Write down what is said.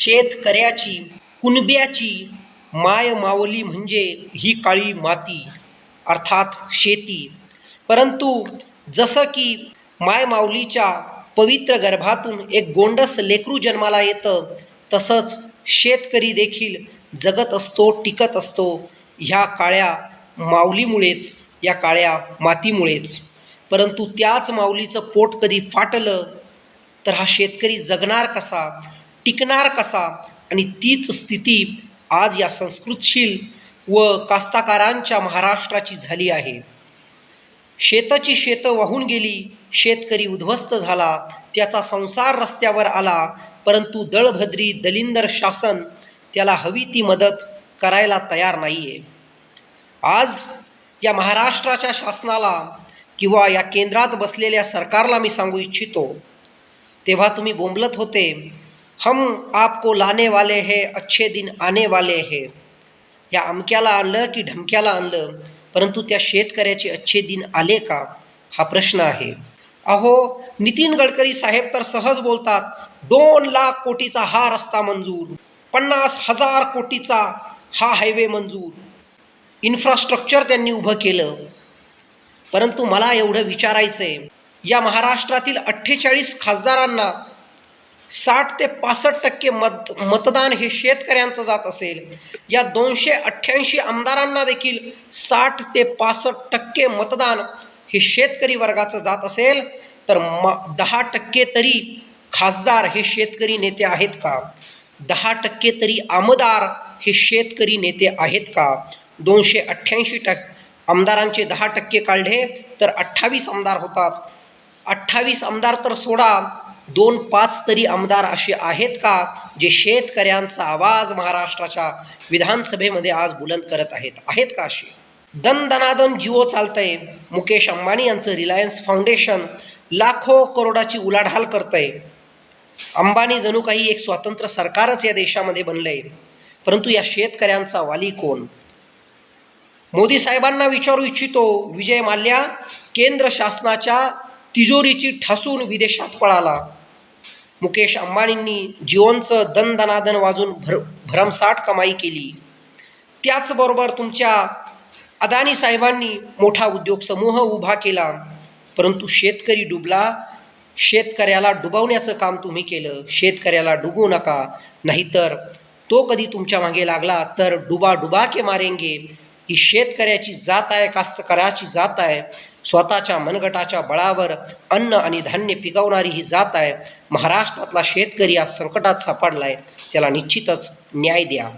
शेतकऱ्याची कुणब्याची माय मावली म्हणजे ही काळी माती अर्थात शेती. परंतु जसं की माय माऊलीच्या पवित्र गर्भातून एक गोंडस लेकरू जन्माला येतं तसंच शेतकरी देखील जगत असतो टिकत असतो ह्या काळ्या माऊलीमुळेच या काळ्या मातीमुळेच. परंतु त्याच माऊलीचं पोट कधी फाटलं तर हा शेतकरी जगणार कसा? टिकणार कसा? आणि तीच स्थिती आज या संस्कृतशील व कास्ताकारांच्या महाराष्ट्राची झाली आहे. शेताची शेतं वाहून गेली शेतकरी उद्ध्वस्त झाला त्याचा संसार रस्त्यावर आला परंतु दळभद्री दलिंदर शासन त्याला हवी ती मदत करायला तयार नाही आहे आज या महाराष्ट्राच्या शासनाला किंवा या केंद्रात बसलेल्या सरकारला मी सांगू इच्छितो. तेव्हा तुम्ही बोंबलत होते हम आपको लाने वाले है अच्छे दिन आने वाले हे। या अमक्याला आणलं की ढमक्याला आणलं परंतु त्या शेतकऱ्याचे अच्छे दिन आले का? हा प्रश्न आहे. अहो नितीन गडकरी साहेब तर सहज बोलतात दोन लाख कोटीचा हा रस्ता मंजूर पन्नास हजार कोटीचा हा हायवे मंजूर. इन्फ्रास्ट्रक्चर त्यांनी उभं केलं. परंतु मला एवढं विचारायचं आहे या महाराष्ट्रातील अठ्ठेचाळीस खासदारांना साठ ते पासष्ट टक्के मत मतदान हे शेतकऱ्यांचं जात असेल. या दोनशे अठ्ठ्याऐंशी आमदारांना देखील साठ ते पासष्ट टक्के मतदान हे शेतकरी वर्गाचं जात असेल. तर म दहा टक्के तरी खासदार हे शेतकरी नेते आहेत का? दहा टक्के तरी आमदार हे शेतकरी नेते आहेत का? दोनशे अठ्ठ्याऐंशी टक् आमदारांचे दहा टक्के काढले तर अठ्ठावीस आमदार होतात. अठ्ठावीस आमदार तर सोडा दोन पाच तरी आमदार असे आहेत का जे शेतकऱ्यांचा आवाज महाराष्ट्राच्या विधानसभेमध्ये आज बुलंद करत आहेत? आहेत का असे? दन दनादन जिओ चालतंय. मुकेश अंबानी यांचं रिलायन्स फाउंडेशन लाखो करोडाची उलाढाल करतंय. अंबानी जणू काही एक स्वतंत्र सरकारच या देशामध्ये बनलंय. परंतु या शेतकऱ्यांचा वाली कोण? मोदी साहेबांना विचारू इच्छितो विजय माल्या केंद्र शासनाच्या तिजोरीची ठासून विदेशात पळाला. मुकेश अंबानींनी जिओनचं दनदनादन वाजून भर भरमसाठ कमाई केली. त्याचबरोबर तुमच्या अदानी साहेबांनी मोठा उद्योग समूह उभा केला. परंतु शेतकरी डुबला. शेतकऱ्याला डुबवण्याचं काम तुम्ही केलं. शेतकऱ्याला डुबू नका. नाहीतर तो कधी तुमच्या मागे लागला तर डुबा डुबा के मारेंगे. ही शेतकऱ्याची जात आहे कास्तकऱ्याची जात आहे. स्वतःच्या मनगटाच्या बळावर अन्न आणि धान्य पिकवणारी ही जात आहे. महाराष्ट्रातला शेतकरी आज संकटात सापडला आहे त्याला निश्चितच न्याय द्या.